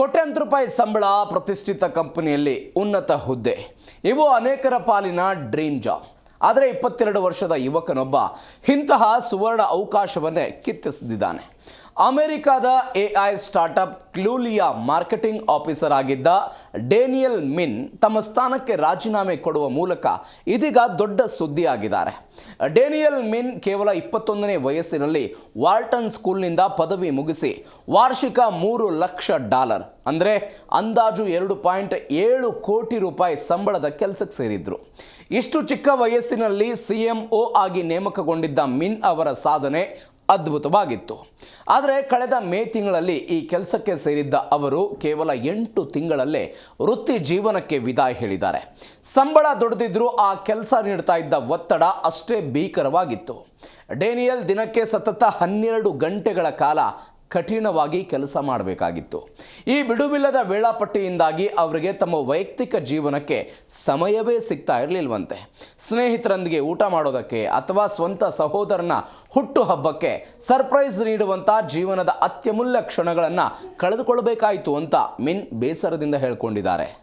ಕೋಟ್ಯಾಂತರ ರೂಪಾಯಿ ಸಂಬಳ ಪ್ರತಿಷ್ಠಿತ ಕಂಪನಿಯಲ್ಲಿ ಉನ್ನತ ಹುದ್ದೆ. ಇವು ಅನೇಕರ ಪಾಲಿನ ಡ್ರೀಮ್ ಜಾಬ್. ಆದರೆ ಇಪ್ಪತ್ತೆರಡು ವರ್ಷದ ಯುವಕನೊಬ್ಬ ಇಂತಹ ಸುವರ್ಣ ಅವಕಾಶವನ್ನೇ ಕಿತ್ತಿಸಿದ್ದಾನೆ. ಅಮೆರಿಕದ ಎಐ ಸ್ಟಾರ್ಟಪ್ ಕ್ಲೂಲಿಯಾ ಮಾರ್ಕೆಟಿಂಗ್ ಆಫೀಸರ್ ಆಗಿದ್ದ ಡೇನಿಯಲ್ ಮಿನ್ ತಮ್ಮ ಸ್ಥಾನಕ್ಕೆ ರಾಜೀನಾಮೆ ಕೊಡುವ ಮೂಲಕ ಇದೀಗ ದೊಡ್ಡ ಸುದ್ದಿಯಾಗಿದ್ದಾರೆ. ಡೇನಿಯಲ್ ಮಿನ್ ಕೇವಲ ಇಪ್ಪತ್ತೊಂದನೇ ವಯಸ್ಸಿನಲ್ಲಿ ವಾಲ್ಟನ್ ಸ್ಕೂಲ್ನಿಂದ ಪದವಿ ಮುಗಿಸಿ ವಾರ್ಷಿಕ ಮೂರು ಲಕ್ಷ ಡಾಲರ್, ಅಂದರೆ ಅಂದಾಜು ಎರಡು ಪಾಯಿಂಟ್ ಏಳು ಕೋಟಿ ರೂಪಾಯಿ ಸಂಬಳದ ಕೆಲಸಕ್ಕೆ ಸೇರಿದ್ರು. ಇಷ್ಟು ಚಿಕ್ಕ ವಯಸ್ಸಿನಲ್ಲಿ ಸಿ ಆಗಿ ನೇಮಕಗೊಂಡಿದ್ದ ಮಿನ್ ಅವರ ಸಾಧನೆ ಅದ್ಭುತವಾಗಿತ್ತು. ಆದರೆ ಕಳೆದ ಮೇ ತಿಂಗಳಲ್ಲಿ ಈ ಕೆಲಸಕ್ಕೆ ಸೇರಿದ್ದ ಅವರು ಕೇವಲ ಎಂಟು ತಿಂಗಳಲ್ಲೇ ವೃತ್ತಿ ಜೀವನಕ್ಕೆ ವಿದಾಯ ಹೇಳಿದ್ದಾರೆ. ಸಂಬಳ ದೊಡ್ಡದಿದ್ರೂ ಆ ಕೆಲಸ ನೀಡ್ತಾ ಇದ್ದ ಒತ್ತಡ ಅಷ್ಟೇ ಭೀಕರವಾಗಿತ್ತು. ಡೇನಿಯಲ್ ದಿನಕ್ಕೆ ಸತತ ಹನ್ನೆರಡು ಗಂಟೆಗಳ ಕಾಲ ಕಠಿಣವಾಗಿ ಕೆಲಸ ಮಾಡಬೇಕಾಗಿತ್ತು. ಈ ಬಿಡುವಿಲ್ಲದ ವೇಳಾಪಟ್ಟಿಯಿಂದಾಗಿ ಅವರಿಗೆ ತಮ್ಮ ವೈಯಕ್ತಿಕ ಜೀವನಕ್ಕೆ ಸಮಯವೇ ಸಿಗ್ತಾ ಇರಲಿಲ್ವಂತೆ. ಸ್ನೇಹಿತರೊಂದಿಗೆ ಊಟ ಮಾಡೋದಕ್ಕೆ ಅಥವಾ ಸ್ವಂತ ಸಹೋದರನ ಹುಟ್ಟುಹಬ್ಬಕ್ಕೆ ಸರ್ಪ್ರೈಸ್ ನೀಡುವಂಥ ಜೀವನದ ಅತ್ಯಮೂಲ್ಯ ಕ್ಷಣಗಳನ್ನು ಕಳೆದುಕೊಳ್ಳಬೇಕಾಯಿತು ಅಂತ ಮಿನ್ ಬೇಸರದಿಂದ ಹೇಳ್ಕೊಂಡಿದ್ದಾರೆ.